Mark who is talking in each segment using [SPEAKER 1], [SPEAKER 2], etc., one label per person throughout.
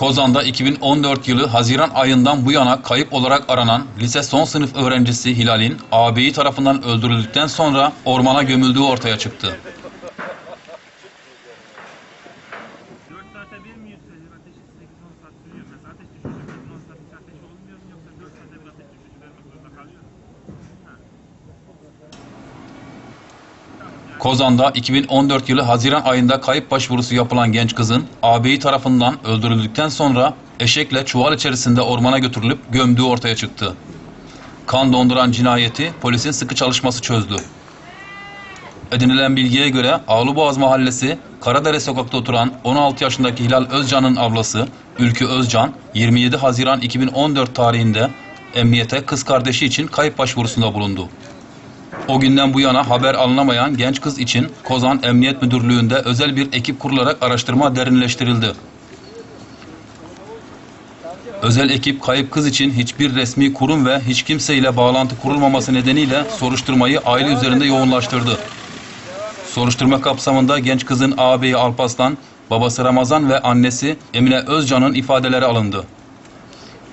[SPEAKER 1] Kozan'da 2014 yılı Haziran ayından bu yana kayıp olarak aranan lise son sınıf öğrencisi Hilal'in ağabeyi tarafından öldürüldükten sonra ormana gömüldüğü ortaya çıktı. Kozan'da 2014 yılı Haziran ayında kayıp başvurusu yapılan genç kızın ağabeyi tarafından öldürüldükten sonra eşekle çuval içerisinde ormana götürülüp gömdüğü ortaya çıktı. Kan donduran cinayeti polisin sıkı çalışması çözdü. Edinilen bilgiye göre Ağlıboğaz Mahallesi Karadere sokakta oturan 16 yaşındaki Hilal Özcan'ın ablası Ülkü Özcan 27 Haziran 2014 tarihinde emniyete kız kardeşi için kayıp başvurusunda bulundu. O günden bu yana haber alınamayan genç kız için Kozan Emniyet Müdürlüğü'nde özel bir ekip kurularak araştırma derinleştirildi. Özel ekip kayıp kız için hiçbir resmi kurum ve hiç kimseyle bağlantı kurulmaması nedeniyle soruşturmayı aile üzerinde yoğunlaştırdı. Soruşturma kapsamında genç kızın ağabeyi Alpaslan, babası Ramazan ve annesi Emine Özcan'ın ifadeleri alındı.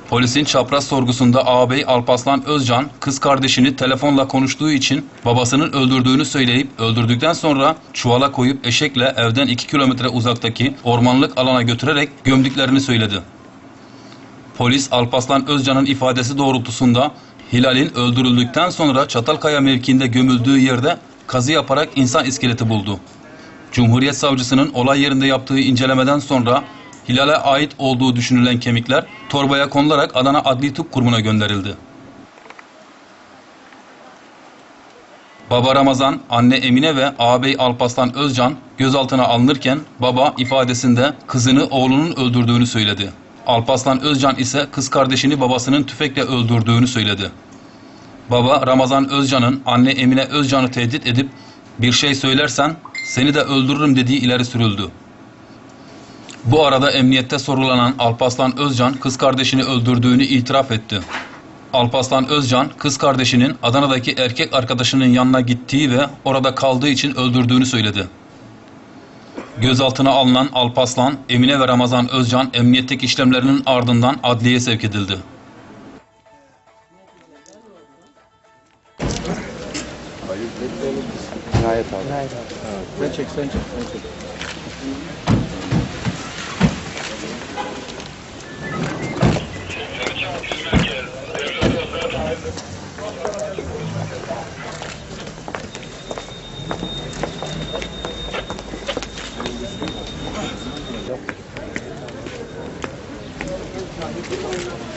[SPEAKER 1] Polisin çapraz sorgusunda ağabey Alpaslan Özcan kız kardeşini telefonla konuştuğu için babasının öldürdüğünü söyleyip öldürdükten sonra çuvala koyup eşekle evden 2 kilometre uzaktaki ormanlık alana götürerek gömdüklerini söyledi. Polis Alpaslan Özcan'ın ifadesi doğrultusunda Hilal'in öldürüldükten sonra Çatalkaya mevkiinde gömüldüğü yerde kazı yaparak insan iskeleti buldu. Cumhuriyet Savcısının olay yerinde yaptığı incelemeden sonra Hilal'e ait olduğu düşünülen kemikler torbaya konularak Adana Adli Tıp Kurumu'na gönderildi. Baba Ramazan, anne Emine ve ağabey Alpaslan Özcan gözaltına alınırken baba ifadesinde kızını oğlunun öldürdüğünü söyledi. Alpaslan Özcan ise kız kardeşini babasının tüfekle öldürdüğünü söyledi. Baba Ramazan Özcan'ın anne Emine Özcan'ı tehdit edip bir şey söylersen seni de öldürürüm dediği ileri sürüldü. Bu arada emniyette sorulanan Alpaslan Özcan kız kardeşini öldürdüğünü itiraf etti. Alpaslan Özcan kız kardeşinin Adana'daki erkek arkadaşının yanına gittiği ve orada kaldığı için öldürdüğünü söyledi. Gözaltına alınan Alpaslan, Emine ve Ramazan Özcan emniyetteki işlemlerinin ardından adliyeye sevk edildi.
[SPEAKER 2] Abi. Evet. Sen çek, sen çek, sen çek. はい。